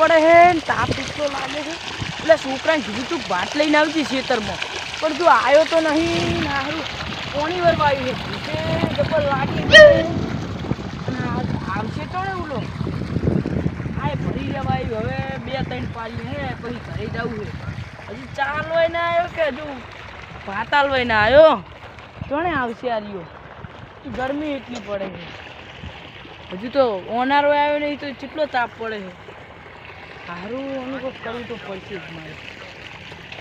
પડે છે ને તાપ એટલો લાગે છે. એટલે છોકરાને કીધું તું ભાત લઈને આવજી ખેતરમાં. પણ તું આવ્યો તો નહીં, ને હારું કોણી વરવા આવ્યું છે. જબર લાગી આવશે તો ને ઉલો આ ભરી જવાય હવે બે ત્રણ પાલી હે, પછી ઘરે જવું છે. હજી ચા લોય ના આવ્યો કે હજુ ભાત આલવાય ના આવ્યો? કોણે આવશે આર્યો ગરમી એટલી પડે છે. હજુ તો ઓનારો આવ્યો નહીં તો કેટલો તાપ પડે છે. સારું અનુભવ કરવું તો પડશે જ મારે.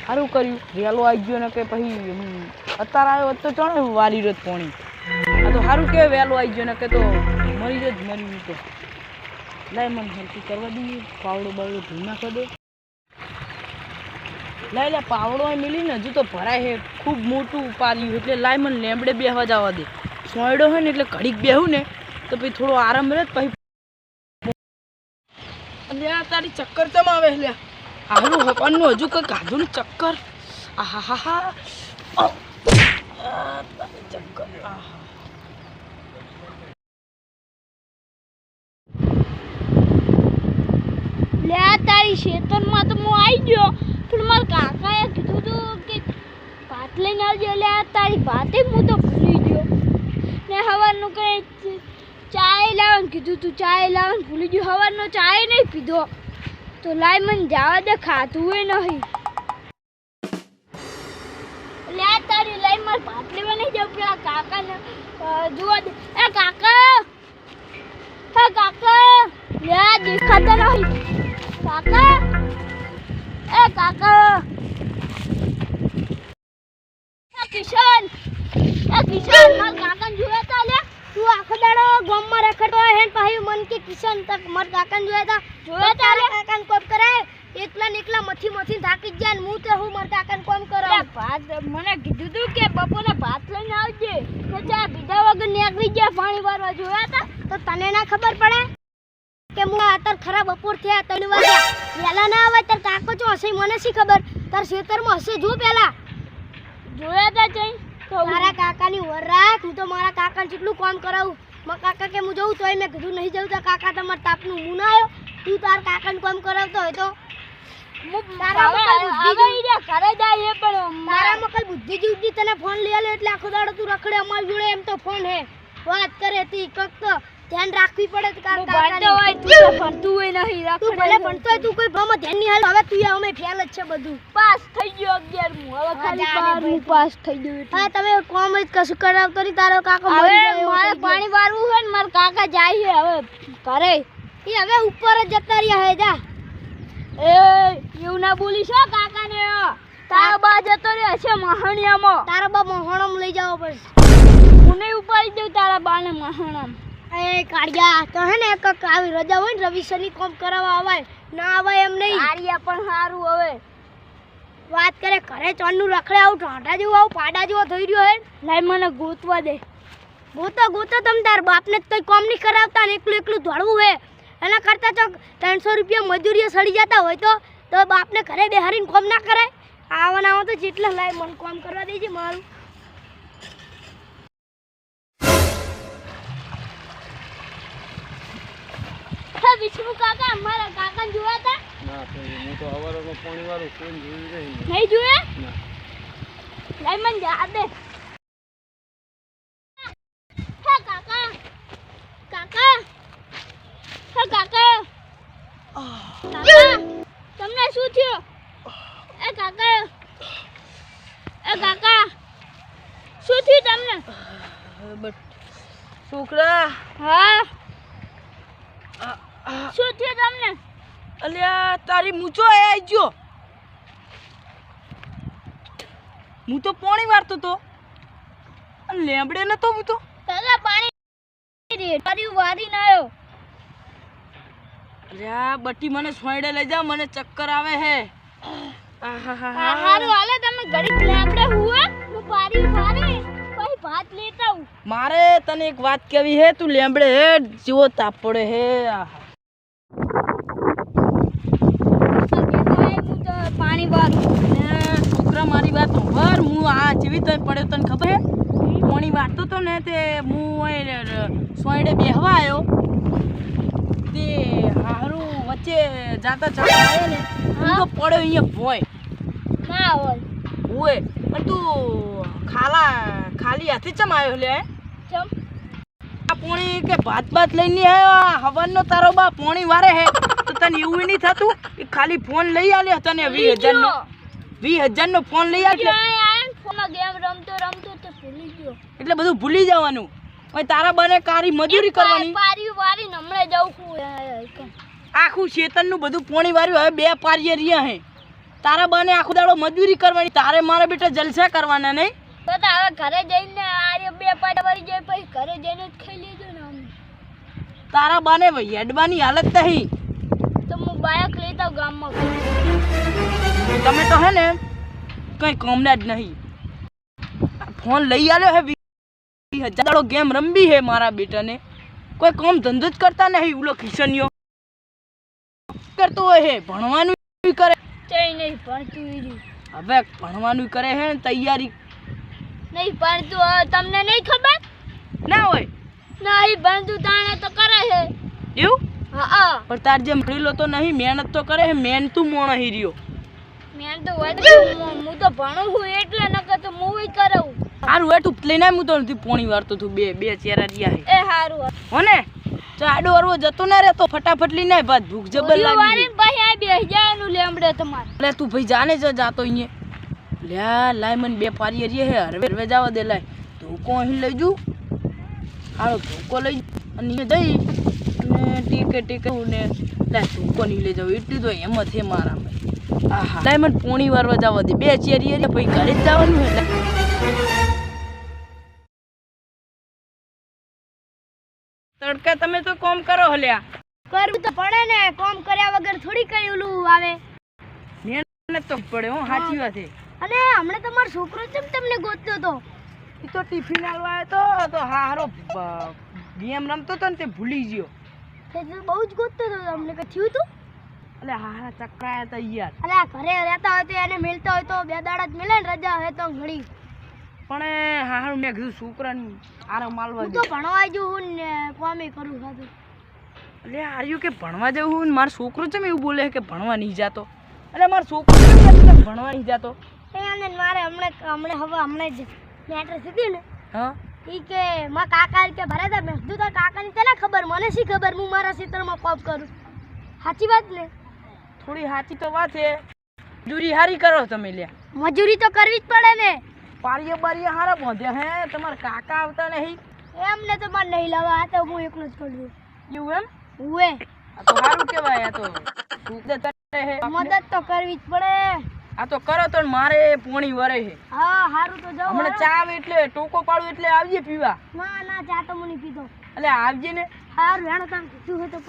સારું કર્યું. વહેલો આવી ગયો ને કે પછી અત્યારે આવ્યો તો ચણે વારી રહ્યો પોણી. આ તો સારું કે વહેલો આવી ગયો ને કે તો મરી જ મરી તો. લાય મને હરકી કરવા દઈએ. પાવડો બાવડો ધોઈ કરી દે. લાય લે પાવડો મિલી ને હજુ તો ભરાય છે. ખૂબ મોટું પાર્યું એટલે લાય મને લેમડે બેહવા જવા દે. સોયડો હોય ને એટલે ઘડીક બેહું ને, તો પછી થોડો આરામ રહે પછી અલ્યા તારી ચક્કર ચમ આવે લ્યા? હારું હવાનું હજુ કંઈ કાઢું ને ચક્કર. ચક્કર. આહા. લે આ તારી ખેતરમાં તો હું આવી ગયો, પણ મારા કાકાએ કીધું તું કે ભાત લઈને તારી ભાતે હું તો ભૂલી ગયો. ને હવાનું કંઈ ચાય લાવવાનું કીધું તું ચાય લાવવાનું ભૂલી ગયું હવારનો ચાય નહીં પીધો. તો લાય મને જવા દે, ખાતું એ નહીં. લે તારી લઈ મારે ભાત લેવા નહીં પેલા કાકાને જોવા દે. એ કાકા! હે કાકા! લે દેખાતા નહીં. કાકા! એ કાકા એ કિશન એ કિશન માર કાકાને જોયા તા લે તું આખો દાડો ગામમાં રખડતો હોય હેન પાહી મન કે કિશન તક માર કાકાને જોયા તા. જોયા તા કાકાને કોમ કરાય. એકલા ને એકલા મથી મથી થાકી જ જાય ને હું તો હું માર કાકાને કોમ કરાવ. ભાત મને કીધું તું કે બપોરે ભાત લઈને આવજે. તો ચા પીધા વગર નીકળી ગયા પાણી વારવા. જોયા તા? તો તને ના ખબર પડે કે હું અત્યારે ખરા બપોર થયા ત્રણ વાગ્યા વહેલા ના આવે તાર કાકો ચો હશે મને શી ખબર? તાર ખેતરમાં હશે જો પેલા. જોયા તા જઈ તારા કાકાની વર રાખ હું તો મારા કાકાને જેટલું કામ કરાવું. મારા કાકા કે હું જઉં તોય મેં કીધું નહીં જવું તો કાકા તમારે તાપનું ના આવ્યો. તું તાર કાકાને કામ કરાવતો હોય તો. મારા કઈ બુદ્ધિ જુદ્ધિ તને ફોન લઈ લે એટલે આખો દાડો તું રખડે અમાર જોડે એમ તો ફોન હે. વાત કરે તી કક તો ધ્યાન રાખવી પડે કારણ કે ભણતો હોય તું ભણતું હોય નહીં તું ભલે ભણતો હોય તું કોઈ ભણમાં ધ્યાન નહીં હાલ. હવે તું અમે ફેલ જ છે બધું. પાસ થઈ ગયો 11 હું હવે ખાલી 12 પાસ થઈ ગયો હા તમે કોમ જ કશું કરાવતો નહીં. તારો કાકા મરી ગયો મારે પાણી વારવું હોય ને મારા કાકા જાય છે હવે ઘરે. એ હવે ઉપર જ જતા રહ્યા હે જા. એ એવું ના બોલી છો કાકાને. તારો બા જતો રહ્યો છે મહાણિયામાં. તારો બા મહાણામાં લઈ જવો પડશે. હું નહીં ઉપાડી દઉં તારા બાને મહાણામાં. એ કાળિયા તો હે ને એક એક આવી રજા હોય ને રવિ શનિ કોમ કરાવવા આવાય ના આવાય એમ નહીં. કાળિયા પણ સારું હવે. વાત કરે ઘરે ચોનનું રખડે આવું ઢાંઢા જેવું આવું પાડા જેવો થઈ રહ્યો હે. લાઈ મને ગોતવા દે. ગોતો ગોતો તમ તાર બાપને તો કઈ કોમ નહીં કરાવતા ને એકલું એકલું ધોળવું હે. એના કરતાં તો ત્રણસો રૂપિયા મજૂરીએ સડી જતા હોય તો તો બાપને ઘરે બેહારીને કોમ ના કરાય. આવવાના આવો તો જેટલા લાય મને કોમ કરવા દેજે મારું. વિષ્ણુ કાકા અમારા કાકાને જોયા તા ના તો હું તો હવારમાં પાણી વાળો કોઈ જોયું નહીં. નહીં જોયા? ના. લઈ મને જા દે હે કાકા કાકા હે કાકા. કાકા તમને શું થયું? એ કાકા એ કાકા શું થયું તમને? બટ છોકરા. હા. શું થયું તમને? અલ્યા તારી મૂછો આવી ગયો. હું તો પાણી મારતો તો. લેમડે નતો હું તો કાકા પાણી તારી વારી ના આવ્યો અલ્યા બટી મને સોયડે લઈ જા મને ચક્કર આવે હે. હારું હાલે તમે ઘડીક લેબડે હુએ હું પારી મારી કોઈ ભાત લેતા હું મારે તને એક વાત કેવી હે તું લેમડે હે જીવો તાપ પડે હે. આહા. હું તો વાત. ને છોકરા મારી વાત સાંભળ હું આ જેવી તને પડ્યો તને ખબર હે? પોણી વાળતો તો ને તે હું સોયડે બેહવા આવ્યો તે હારું વચ્ચે જાતા જાતા આવ્યો ને હું તો પડ્યો અહીંયા ભોય. ના હોય. હોય પણ તું ખાલા ખાલી હાથે ચમ આવ્યો લે ચમ? આ પોણી કે ભાત ભાત લઈને આવ્યો હવનનો તારો બા પોણી વારે હે. તને એવું નહીં થતું કે ખાલી ફોન લઈ આલે તને વીસ હજાર નો વીસ હજાર નો ફોન લઈ આવ્યો ફોનમાં ગેમ રમતો રમતો ભૂલી ગયો. એટલે બધું ભૂલી જવાનું. હવે તારા બને કારી મજૂરી કરવાની. આખું શેતનનું બધું પોણી વાર્યું હવે બે પારીએ રહ્યા હે. તારા બને આખો દાડો મજૂરી કરવાની. તારે મારા બેટા જલસા કરવાના નહીં. તો હવે ઘરે જઈને આ બે પાટા વારી જાય પછી ઘરે જઈને જ ખાઈ લેજો ને તારા બાને હેડવાની હાલત નહીં. તો હું બાઇક લેતા આવું ગામમાં તમે તો હે ને કઈ કામના જ નહીં. ફોન લઈ આવ્યો હે હજારો ગેમ રમવી હે મારા બેટાને. કોઈ કામ ધંધો જ કરતા નહીં ઉલો કિશનીઓ કરતો હોય હે ભણવાનું કરે. ચઈ નહીં ભણતું ઈ હવે ભણવાનું કરે હે તૈયારી. નહીં ભણતું તમને નહીં ખબર? ના હોય. નહીં ભણતું તાણે તો કરે હે. એવું? પણ તાર જેમ ભણેલો તો નહીં મહેનત તો કરે મહેનત તું મોણ હી રહ્યો. મેં તો હોય હું તો ભણું છું એટલે નકર તો હું ય કરાવું. સારું હેઠું લઈને હું તો નથી પોણી વારતો તું બે બે ચેરા રહ્યા હે. એ હારું હો. ને? તો આડો અરવો જતો ના રહેતો ફટાફટ લઈને ના બાદ ભૂખ જબર લાગી વારીને ભાઈ આ બેસી જાનું લેમડે તમાર. લે તું ભાઈ જાને જ જાતો અહીંયા. લ્યા લાય મને બે પારી હરીએ હે હરવે હરવે જવા દે લાય. ધોકો અહીં લઈ જુ હાલો ધોકો લઈ અને જઈ. ટીકે ટીકે ને લે ધોકો લે લઈ જાવ એટલી તો હિંમત છે મારામાં. આહા. મને પોણી વારવા જવા દે. બે ચેરી હરીએ ભાઈ ઘરે જ જવાનું હે તડકા તમે તો કોમ કરો હલ્યા. કરવું તો પડે ને. કોમ કર્યા વગર થોડી કઈ ઓલું આવે. મહેનત તો પડે હો સાચી વાત છે. અને હમણાં તમારો છોકરો કેમ તમને ગોતતો તો એ તો ટિફિન આલવા આવ્યો તો તો હારો ગેમ રમતો તો ને તે ભૂલી ગયો. તે બહુ જ ગોતતો હતો તમને કે થયું હતું અલે હા હા ચકરાયા તો યાર અલે ઘરે રહેતા હોય તો એને મિલતા હોય તો બે દાડા જ મિલે ને રજા હોય તો ઘડી પણ હા હા મેં કીધું છોકરાને આરામ માલવા હું તો ભણવા જઉં હું ને કોમી કરું સાથે એટલે આર્યું કે ભણવા જવું હું ને? મારો છોકરો છે એવું બોલે કે ભણવા નહીં જાતો? એટલે મારો છોકરો ભણવા નહીં જાતો? એ અને મારે હમણાં હમણાં હવે હમણાં જ મેટર હતી ને. હા? ઈ કે મારા કાકા કે ભરે તા મેં કીધું તાર કાકાની તને ખબર? મને શી ખબર? હું મારા ખેતરમાં કોપ કરું. સાચી વાત ને? થોડી સાચી તો વાત છે. મજૂરી હારી કરો તમે લે મજૂરી તો કરવી જ પડે ને. પારીએ બારીએ હારા બોંધે હે. તમારા કાકા આવતા નહીં. એમને તો મને નહીં લાવવા આ તો હું એકલો જ કરું એવું એમ? ઉએ તો સારું કહેવાય આ તો મદદ તો કરવી જ પડે. આ તો કરો તો મારે પોણી વરે છે. હા સારું તો જાઉં હમણાં ચા એટલે ટોકો પાડું એટલે આવજે પીવા. ના ના ચા તો મને પીધો. એટલે આવજે ને. હારું હેણો તમે કીધું હોય તો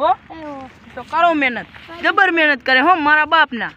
હો. એ હો. તો કરો મહેનત. જબર મહેનત કરે હો મારા બાપના.